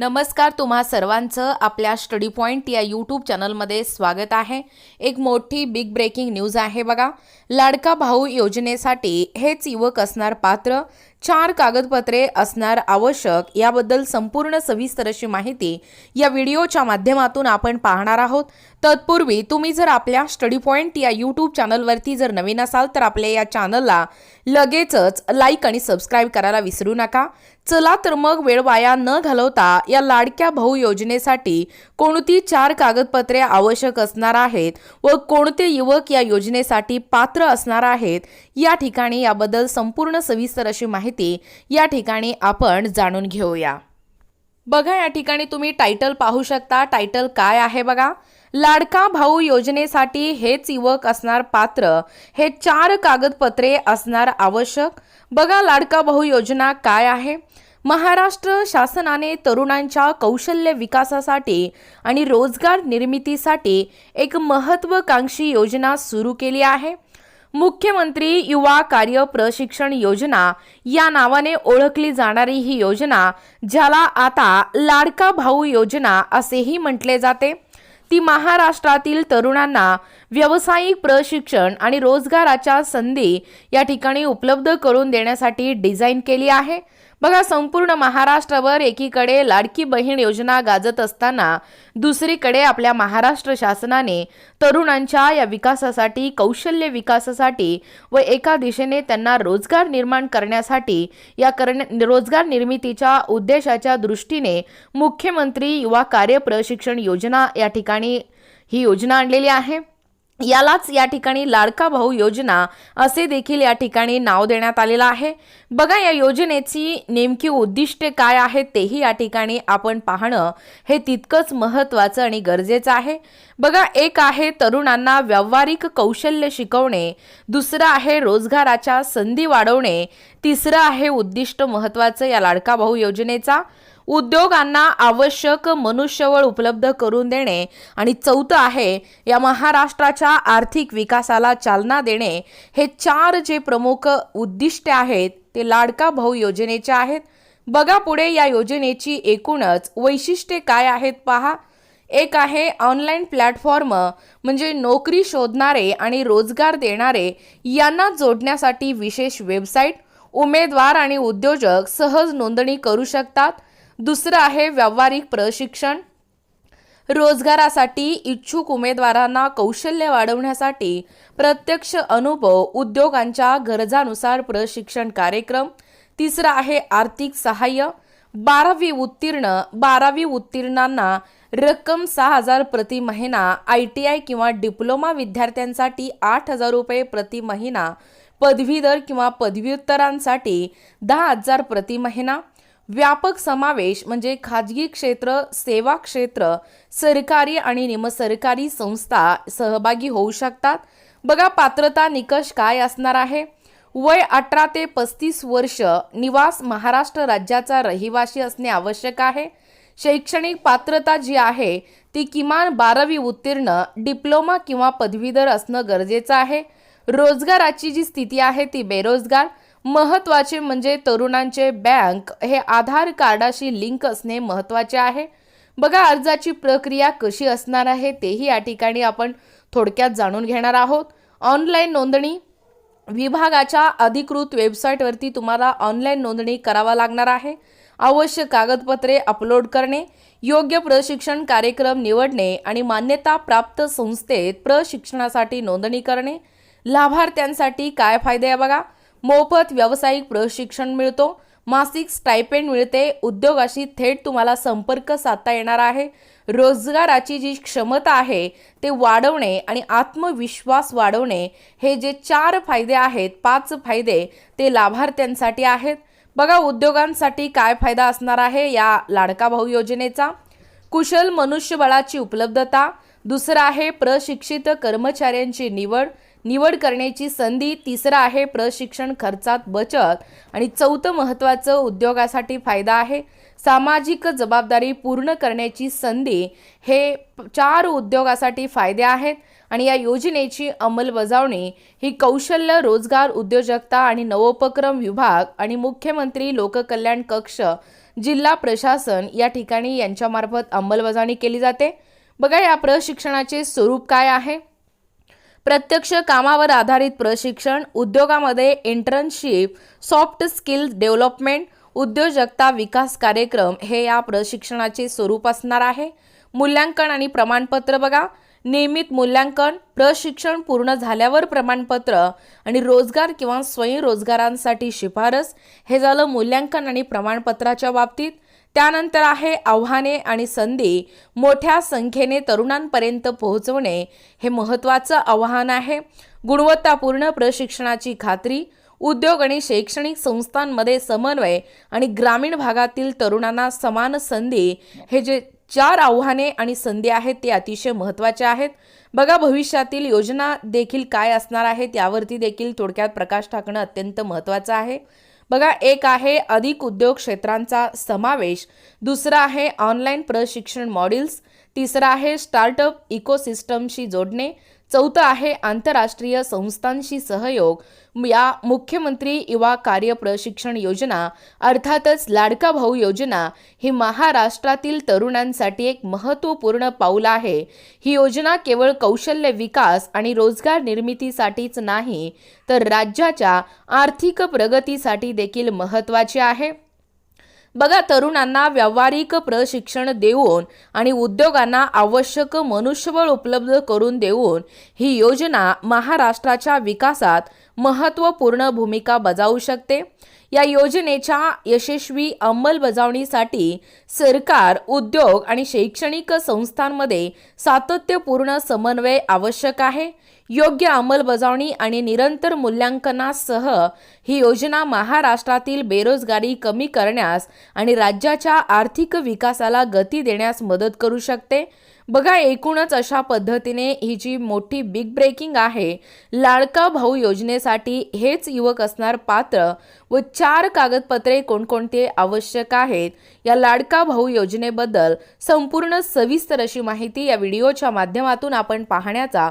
नमस्कार तुम्हा सर्वांचं आपल्या स्टडी पॉईंट या यूट्यूब चॅनलमध्ये स्वागत आहे. एक मोठी बिग ब्रेकिंग न्यूज आहे बघा. लाडका भाऊ योजनेसाठी हेच युवक असणार पात्र. चार कागदपत्रे असणार आवश्यक याबद्दल संपूर्ण सविस्तर अशी माहिती या व्हिडिओच्या माध्यमातून आपण पाहणार आहोत. तत्पूर्वी तुम्ही जर आपल्या स्टडी पॉईंट या यूट्यूब चॅनलवरती जर नवीन असाल तर आपल्या या चॅनलला लगेचच लाईक आणि सबस्क्राईब करायला विसरू नका. चला तर मग वेळ वाया न घालवता या लाडक्या भाऊ योजनेसाठी कोणती चार कागदपत्रे आवश्यक असणार आहेत व कोणते युवक या योजनेसाठी पात्र असणार आहेत या ठिकाणी याबद्दल संपूर्ण सविस्तर अशी माहिती या ठिकाणी आपण जाणून घेऊया. बघा या ठिकाणी तुम्ही टायटल पाहू शकता. टायटल काय आहे बघा? लाडका भाऊ योजनेसाठी हेच युवक असणार पात्र. हे चार कागदपत्रे असणार आवश्यक. बघा लाडका भाऊ योजना काय आहे? महाराष्ट्र शासनाने तरुणांच्या कौशल्य विकासासाठी आणि रोजगार निर्मितीसाठी एक महत्त्वाकांक्षी योजना सुरू केली आहे. मुख्यमंत्री युवा कार्य प्रशिक्षण योजना या नावाने ओळखली जाणारी ही योजना ज्याला आता लाडका भाऊ योजना असेही म्हटले जाते. ती महाराष्ट्रातील तरुणांना व्यावसायिक प्रशिक्षण आणि रोजगाराच्या संधी या ठिकाणी उपलब्ध करून देण्यासाठी डिझाईन केली आहे. बघा संपूर्ण महाराष्ट्रावर एकीकडे लाडकी बहीण योजना गाजत असताना दुसरीकडे आपल्या महाराष्ट्र शासनाने तरुणांच्या या विकासासाठी कौशल्य विकासासाठी व एका दिशेने त्यांना रोजगार निर्माण करण्यासाठी या करण्या रोजगार निर्मितीच्या उद्देशाच्या दृष्टीने मुख्यमंत्री युवा कार्य प्रशिक्षण योजना या ठिकाणी ही योजना आणलेली आहे. यालाच या ठिकाणी लाडका भाऊ योजना असे देखील या ठिकाणी नाव देण्यात आलेलं आहे. बघा या योजनेची नेमकी उद्दिष्टे काय आहेत तेही या ठिकाणी आपण पाहणं हे तितकंच महत्त्वाचं आणि गरजेचं आहे. बघा एक आहे तरुणांना व्यावहारिक कौशल्य शिकवणे दुसरं आहे रोजगाराच्या संधी वाढवणे तिसरं आहे उद्दिष्ट महत्त्वाचं या लाडका भाऊ योजनेचा. उद्योगांना आवश्यक मनुष्यबळ उपलब्ध करून देणे. आणि चौथं आहे या महाराष्ट्राच्या आर्थिक विकासाला चालना देणे. हे चार जे प्रमुख उद्दिष्टे आहेत ते लाडका भाऊ योजनेचे आहेत. बघा पुढे या योजनेची एकूणच वैशिष्ट्ये काय आहेत पहा. एक आहे ऑनलाईन प्लॅटफॉर्म म्हणजे नोकरी शोधणारे आणि रोजगार देणारे यांना जोडण्यासाठी विशेष वेबसाईट. उमेदवार आणि उद्योजक सहज नोंदणी करू शकतात. दुसरं आहे व्यावहारिक प्रशिक्षण. रोजगारासाठी इच्छुक उमेदवारांना कौशल्य वाढवण्यासाठी प्रत्यक्ष अनुभव उद्योगांच्या गरजानुसार प्रशिक्षण कार्यक्रम. तिसरं आहे आर्थिक सहाय्य. बारावी उत्तीर्ण बारावी उत्तीर्णांना रक्कम सहा हजार प्रति महिना आय टी आय किंवा डिप्लोमा विद्यार्थ्यांसाठी आठ हजार रुपये प्रति महिना पदवीधर किंवा पदव्युत्तरांसाठी दहा हजार प्रति महिना. व्यापक समावेश म्हणजे खाजगी क्षेत्र सेवा क्षेत्र सरकारी आणि निमसरकारी संस्था सहभागी होऊ शकतात. बघा पात्रता निकष काय असणार आहे? वय अठरा ते पस्तीस वर्ष निवास महाराष्ट्र राज्याचा रहिवासी असणे आवश्यक आहे. शैक्षणिक पात्रता जी आहे ती किमान बारावी उत्तीर्ण डिप्लोमा किंवा पदवीधर असणं गरजेचं आहे. रोजगाराची जी स्थिती आहे ती बेरोजगार. महत्त्वाचे म्हणजे तरुणांचे बँक हे आधार कार्डाशी लिंक असणे महत्त्वाचे आहे. बघा अर्जाची प्रक्रिया कशी असणार आहे तेही या ठिकाणी आपण थोडक्यात जाणून घेणार आहोत. ऑनलाईन नोंदणी विभागाच्या अधिकृत वेबसाईटवरती तुम्हाला ऑनलाईन नोंदणी करावा लागणार आहे. आवश्यक कागदपत्रे अपलोड करणे योग्य प्रशिक्षण कार्यक्रम निवडणे आणि मान्यता प्राप्त संस्थेत प्रशिक्षणासाठी नोंदणी करणे लाभार्थ्यांसाठी काय फायदे आहे बघा? मोफत व्यावसायिक प्रशिक्षण मिळतो. मासिक स्टायपेंड मिळते. उद्योगाशी थेट तुम्हाला संपर्क साधता येणार आहे. रोजगाराची जी क्षमता आहे ते वाढवणे आणि आत्मविश्वास वाढवणे हे जे चार फायदे आहेत पाच फायदे ते लाभार्थ्यांसाठी आहेत. बघा उद्योगांसाठी काय फायदा असणार आहे या लाडका भाऊ योजनेचा? कुशल मनुष्यबळाची उपलब्धता. दुसरं आहे प्रशिक्षित कर्मचाऱ्यांची निवड. निवड करण्याची संधी तिसरं आहे प्रशिक्षण खर्चात बचत आणि चौथं महत्त्वाचं उद्योगासाठी फायदा आहे. सामाजिक जबाबदारी पूर्ण करण्याची संधी हे चार उद्योगासाठी फायदे आहेत आणि या योजनेची अंमलबजावणी ही कौशल्य रोजगार उद्योजकता आणि नवोपक्रम विभाग आणि मुख्यमंत्री लोककल्याण कक्ष जिल्हा प्रशासन या ठिकाणी यांच्यामार्फत अंमलबजावणी केली जाते. बघा या प्रशिक्षणाचे स्वरूप काय आहे. प्रत्यक्ष कामावर आधारित प्रशिक्षण उद्योगामध्ये इंटर्नशिप सॉफ्ट स्किल्स डेव्हलपमेंट उद्योजकता विकास कार्यक्रम हे या प्रशिक्षणाचे स्वरूप असणार आहे. मूल्यांकन आणि प्रमाणपत्र बघा. नियमित मूल्यांकन प्रशिक्षण पूर्ण झाल्यावर प्रमाणपत्र आणि रोजगार किंवा स्वयंरोजगारांसाठी शिफारस. हे झालं मूल्यांकन आणि प्रमाणपत्राच्या बाबतीत. त्यानंतर आहे आव्हाने आणि संधी मोठ्या संख्येने तरुणांपर्यंत पोहोचवणे. हे महत्त्वाचं आव्हान आहे. गुणवत्तापूर्ण प्रशिक्षणाची खात्री उद्योग आणि शैक्षणिक संस्थांमध्ये समन्वय आणि ग्रामीण भागातील तरुणांना समान संधी हे जे चार आव्हाने आणि संधी आहेत ते अतिशय महत्त्वाचे आहेत. बघा भविष्यातील योजना देखील काय असणार आहेत यावरती देखील थोडक्यात प्रकाश टाकणं अत्यंत महत्त्वाचं आहे. बघा एक आहे अधिक उद्योग क्षेत्रांचा समावेश दुसरा आहे ऑनलाईन प्रशिक्षण मॉड्यूल्स तिसरं आहे स्टार्टअप इकोसिस्टमशी जोडणे. चौथं आहे आंतरराष्ट्रीय संस्थांशी सहयोग. या मुख्यमंत्री युवा कार्य प्रशिक्षण योजना अर्थातच लाडका भाऊ योजना ही महाराष्ट्रातील तरुणांसाठी एक महत्त्वपूर्ण पाऊल आहे. ही योजना केवळ कौशल्य विकास आणि रोजगार निर्मितीसाठीच नाही तर राज्याच्या आर्थिक प्रगतीसाठी देखील महत्त्वाची आहे. बघा तरुणांना व्यावहारिक प्रशिक्षण देऊन आणि उद्योगांना आवश्यक मनुष्यबळ उपलब्ध करून देऊन ही योजना महाराष्ट्राच्या विकासात महत्त्वपूर्ण भूमिका बजावू शकते. या योजनेच्या यशस्वी अंमलबजावणीसाठी सरकार उद्योग आणि शैक्षणिक संस्थांमध्ये सातत्यपूर्ण समन्वय आवश्यक आहे. योग्य अंमलबजावणी आणि निरंतर मूल्यांकनासह ही योजना महाराष्ट्रातील बेरोजगारी कमी करण्यास आणि राज्याच्या आर्थिक विकासाला गती देण्यास मदत करू शकते. बघा एकूणच अशा पद्धतीने ही जी मोठी बिग ब्रेकिंग आहे लाडका भाऊ योजनेसाठी हेच युवक असणार पात्र व चार कागदपत्रे कोणकोणते आवश्यक आहेत या लाडका भाऊ योजनेबद्दल संपूर्ण सविस्तर अशी माहिती या व्हिडिओच्या माध्यमातून आपण पाहण्याचा